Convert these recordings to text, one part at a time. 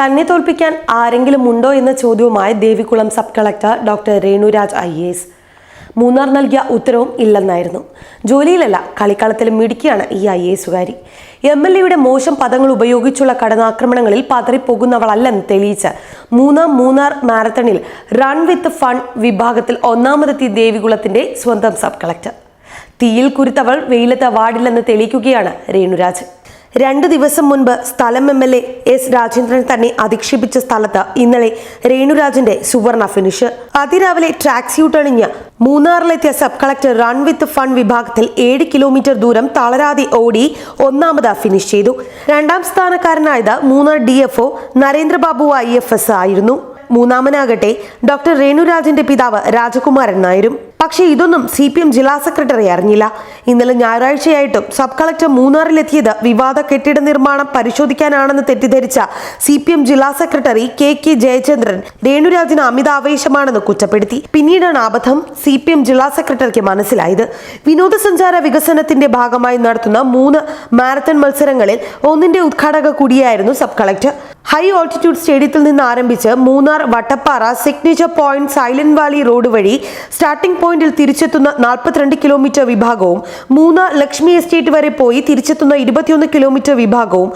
തന്നെ തോൽപ്പിക്കാൻ ആരെങ്കിലും ഉണ്ടോ എന്ന ചോദ്യവുമായി Devikulam sub collector doctor Renuraj I A S. Munnar നൽകിയ ഉത്തരവും ഇല്ലെന്നായിരുന്നു. ജോലിയിലല്ല കളിക്കളത്തിലും മിടുക്കിയാണ് ഈ ഐ എസുകാരി എം എൽ എയുടെ മോശം പദങ്ങൾ ഉപയോഗിച്ചുള്ള കടന്നാക്രമണങ്ങളിൽ പതറിപ്പോകുന്നവളല്ലെന്ന് തെളിയിച്ച് മൂന്നാം മൂന്നാർ മാരത്തണിൽ റൺ വിത്ത് ഫൺ വിഭാഗത്തിൽ ഒന്നാമതെത്തി ദേവികുളത്തിന്റെ സ്വന്തം സബ് കളക്ടർ. തീയിൽ കുരുത്തവൾ വെയിലത്ത് വാടില്ലെന്ന് തെളിയിക്കുകയാണ് രേണുരാജ്. രണ്ടു ദിവസം മുൻപ് സ്ഥലം M L A S Rajendran തന്നെ അധിക്ഷേപിച്ച സ്ഥലത്ത് ഇന്നലെ രേണുരാജിന്റെ സുവർണ ഫിനിഷ് അതിരാവിലെ ട്രാക്സ്യൂട്ട് അണിഞ്ഞ് മൂന്നാറിലെത്തിയ sub collector run with fun വിഭാഗത്തിൽ ഏഴ് കിലോമീറ്റർ ദൂരം തളരാതെ ഓടി ഒന്നാമത് ഫിനിഷ് ചെയ്തു. രണ്ടാം സ്ഥാനക്കാരനായത് Munnar D F O Narendrababu I F S ആയിരുന്നു. മൂന്നാമനാകട്ടെ ഡോക്ടർ രേണുരാജിന്റെ പിതാവ് രാജകുമാരൻ നായരും. പക്ഷേ ഇതൊന്നും സി പി എം ജില്ലാ സെക്രട്ടറി അറിഞ്ഞില്ല. ഇന്നലെ ഞായറാഴ്ചയായിട്ടും സബ് കളക്ടർ മൂന്നാറിലെത്തിയത് വിവാദ കെട്ടിട നിർമ്മാണം പരിശോധിക്കാനാണെന്ന് തെറ്റിദ്ധരിച്ച സി പി എം ജില്ലാ സെക്രട്ടറി കെ കെ ജയചന്ദ്രൻ രേണുരാജിന് അമിതാവേശമാണെന്ന് കുറ്റപ്പെടുത്തി. പിന്നീടാണ് അബദ്ധം സി പി എം ജില്ലാ സെക്രട്ടറിക്ക് മനസ്സിലായത്. വിനോദസഞ്ചാര വികസനത്തിന്റെ ഭാഗമായി നടത്തുന്ന മൂന്ന് മാരത്തൺ മത്സരങ്ങളിൽ ഒന്നിന്റെ ഉദ്ഘാടക കൂടിയായിരുന്നു സബ് കളക്ടർ. ഹൈ ഓൾട്ടിറ്റ്യൂഡ് സ്റ്റേഡിയത്തിൽ നിന്ന് ആരംഭിച്ച് Munnar Vattappara signature point silent valley road വഴി സ്റ്റാർട്ടിംഗ് പോയിന്റിൽ തിരിച്ചെത്തുന്ന നാൽപ്പത്തിരണ്ട് കിലോമീറ്റർ വിഭാഗവും മൂന്ന് ലക്ഷ്മി എസ്റ്റേറ്റ് വരെ പോയി തിരിച്ചെത്തുന്ന ഇരുപത്തിയൊന്ന് കിലോമീറ്റർ വിഭാഗവും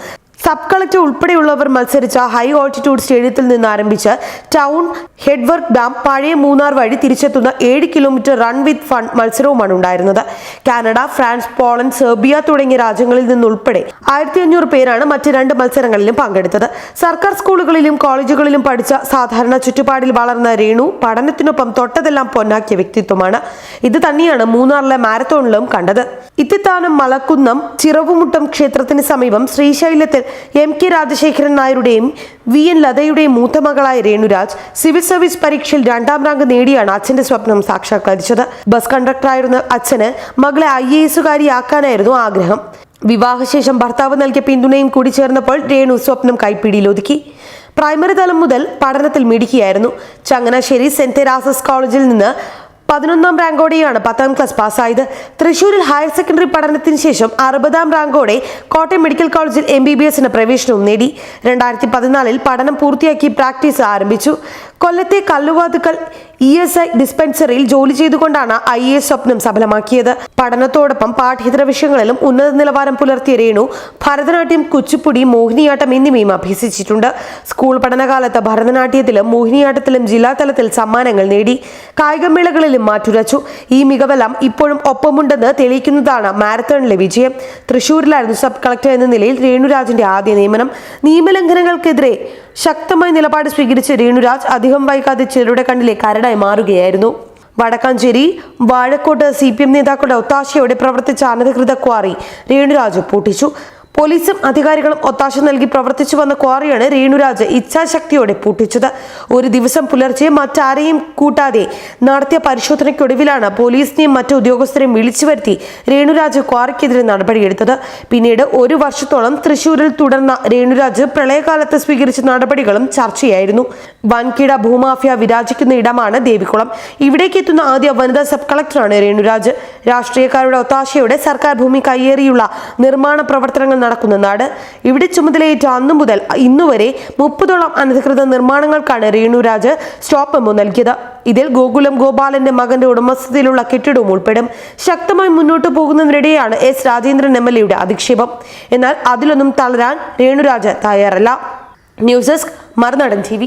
സബ് കളക്ടർ ഉൾപ്പെടെയുള്ളവർ മത്സരിച്ച ഹൈ ഓൾട്ടിറ്റ്യൂഡ് സ്റ്റേഡിയത്തിൽ നിന്ന് ആരംഭിച്ച് ടൗൺ ഹെഡ്വർക്ക് ഡാം പഴയ മൂന്നാർ വഴി തിരിച്ചെത്തുന്ന ഏഴ് കിലോമീറ്റർ റൺ വിത്ത് ഫൺ മത്സരവുമാണ് ഉണ്ടായിരുന്നത്. കാനഡ ഫ്രാൻസ് പോളണ്ട് സെർബിയ തുടങ്ങിയ രാജ്യങ്ങളിൽ നിന്നുൾപ്പെടെ ആയിരത്തി അഞ്ഞൂറ് പേരാണ് മറ്റ് രണ്ട് മത്സരങ്ങളിലും പങ്കെടുത്തത്. സർക്കാർ സ്കൂളുകളിലും കോളേജുകളിലും പഠിച്ച സാധാരണ ചുറ്റുപാടിൽ വളർന്ന രേണു പഠനത്തിനൊപ്പം തൊട്ടതെല്ലാം പൊന്നാക്കിയ വ്യക്തിത്വമാണ്. ഇത് തന്നെയാണ് മൂന്നാറിലെ മാരത്തോണിലും കണ്ടത്. ഇത്തിത്താനം മലക്കുന്നം ചിറവുമുട്ടം ക്ഷേത്രത്തിന് സമീപം ശ്രീശൈലത്തിൽ എം കെ രാജശേഖരൻ നായരുടെയും വി എൻ ലതയുടെയും മൂത്ത മകളായ രേണുരാജ് സിവിൽ സർവീസ് പരീക്ഷയിൽ രണ്ടാം റാങ്ക് നേടിയാണ് അച്ഛന്റെ സ്വപ്നം സാക്ഷാത്കരിച്ചത്. ബസ് കണ്ടക്ടറായിരുന്ന അച്ഛന് മകളെ ഐ എ എസുകാരിയാക്കാനായിരുന്നു ആഗ്രഹം. വിവാഹശേഷം ഭർത്താവ് നൽകിയ പിന്തുണയും കൂടി ചേർന്നപ്പോൾ രേണു സ്വപ്നം കൈപ്പിടിയിലൊതുക്കി പ്രൈമറി തലം മുതൽ പഠനത്തിൽ മിടുക്കിയായിരുന്നു. ചങ്ങനാശ്ശേരി സെന്റ് തെരാസസ് കോളേജിൽ നിന്ന് പതിനൊന്നാം റാങ്കോടെയാണ് പത്താം ക്ലാസ് പാസ്സായത്. തൃശൂരിൽ ഹയർ സെക്കൻഡറി പഠനത്തിന് ശേഷം അറുപതാം റാങ്കോടെ കോട്ടയം മെഡിക്കൽ കോളേജിൽ എം ബി ബി എസിന് പ്രവേശനവും നേടി. രണ്ടായിരത്തി പതിനാലിൽ പഠനം പൂർത്തിയാക്കി പ്രാക്ടീസ് ആരംഭിച്ചു. കൊല്ലത്തെ കല്ലുവാതുക്കൽ ഇ എസ് ഐ ഡിസ്പെൻസറിയിൽ ജോലി ചെയ്തുകൊണ്ടാണ് ഐ എ സ്വപ്നം സഫലമാക്കിയത് പഠനത്തോടൊപ്പം പാഠ്യേതര വിഷയങ്ങളിലും ഉന്നത നിലവാരം പുലർത്തിയ രേണു ഭരതനാട്യം കുച്ചിപ്പുടി മോഹിനിയാട്ടം എന്നിവയും അഭ്യസിച്ചിട്ടുണ്ട്. സ്കൂൾ പഠനകാലത്ത് ഭരതനാട്യത്തിലും മോഹിനിയാട്ടത്തിലും ജില്ലാതലത്തിൽ സമ്മാനങ്ങൾ നേടി. കായികമേളകളിലും മാറ്റുരച്ചു. ഈ മികവെല്ലാം ഇപ്പോഴും ഒപ്പമുണ്ടെന്ന് തെളിയിക്കുന്നതാണ് മാരത്തോണിലെ വിജയം. തൃശൂരിലായിരുന്നു സബ് കളക്ടർ എന്ന നിലയിൽ രേണുരാജിന്റെ ആദ്യ നിയമനം. നിയമലംഘനങ്ങൾക്കെതിരെ ശക്തമായ നിലപാട് സ്വീകരിച്ച രേണുരാജ് അധികം വൈകാതെ ചിലരുടെ കണ്ണിലെ കരടായി മാറുകയായിരുന്നു. Vadakkanchery Vazhakkode C P M നേതാക്കളുടെ ഒത്താശയോടെ പ്രവർത്തിച്ച അനധികൃത ക്വാറി രേണുരാജു പൂട്ടിച്ചു. പോലീസും അധികാരികളും ഒത്താശ നൽകി പ്രവർത്തിച്ചു വന്ന ക്വാറിയാണ് രേണുരാജ് ഇച്ഛാശക്തിയോടെ പൂട്ടിച്ചത്. ഒരു ദിവസം പുലർച്ചെ മറ്റാരെയും കൂട്ടാതെ നടത്തിയ പരിശോധനയ്ക്കൊടുവിലാണ് പോലീസിനെയും മറ്റു ഉദ്യോഗസ്ഥരെയും വിളിച്ചു വരുത്തി രേണുരാജ് ക്വാറിക്കെതിരെ നടപടിയെടുത്തത്. പിന്നീട് ഒരു വർഷത്തോളം തൃശൂരിൽ തുടർന്ന രേണുരാജ് പ്രളയകാലത്ത് സ്വീകരിച്ച നടപടികളും ചർച്ചയായിരുന്നു. വൻകിട ഭൂമാഫിയ വിരാജിക്കുന്ന ഇടമാണ് ദേവികുളം. ഇവിടേക്ക് എത്തുന്ന ആദ്യ വനിതാ സബ് കളക്ടറാണ് രേണുരാജ്. രാഷ്ട്രീയക്കാരുടെ ഒത്താശയോടെ സർക്കാർ ഭൂമി കയ്യേറിയുള്ള നിർമ്മാണ പ്രവർത്തനങ്ങൾ നടക്കുന്ന നാട്. ഇവിടെ ചുമതലയേറ്റ അന്നു മുതൽ ഇന്നുവരെ മുപ്പതോളം അനധികൃത നിർമ്മാണങ്ങൾക്കാണ് രേണുരാജ് സ്റ്റോപ്പ് എമ്മോ നൽകിയത്. ഇതിൽ ഗോകുലം ഗോപാലന്റെ മകന്റെ ഉടമസ്ഥതയിലുള്ള കെട്ടിടവും ഉൾപ്പെടും. ശക്തമായി മുന്നോട്ട് പോകുന്നതിനിടെയാണ് എസ് രാജേന്ദ്രൻ എം എൽ എയുടെ അധിക്ഷേപം. എന്നാൽ അതിലൊന്നും തളരാൻ രേണുരാജ് തയ്യാറല്ല. ന്യൂസ് ഡെസ്ക് മറുനാടൻ ടി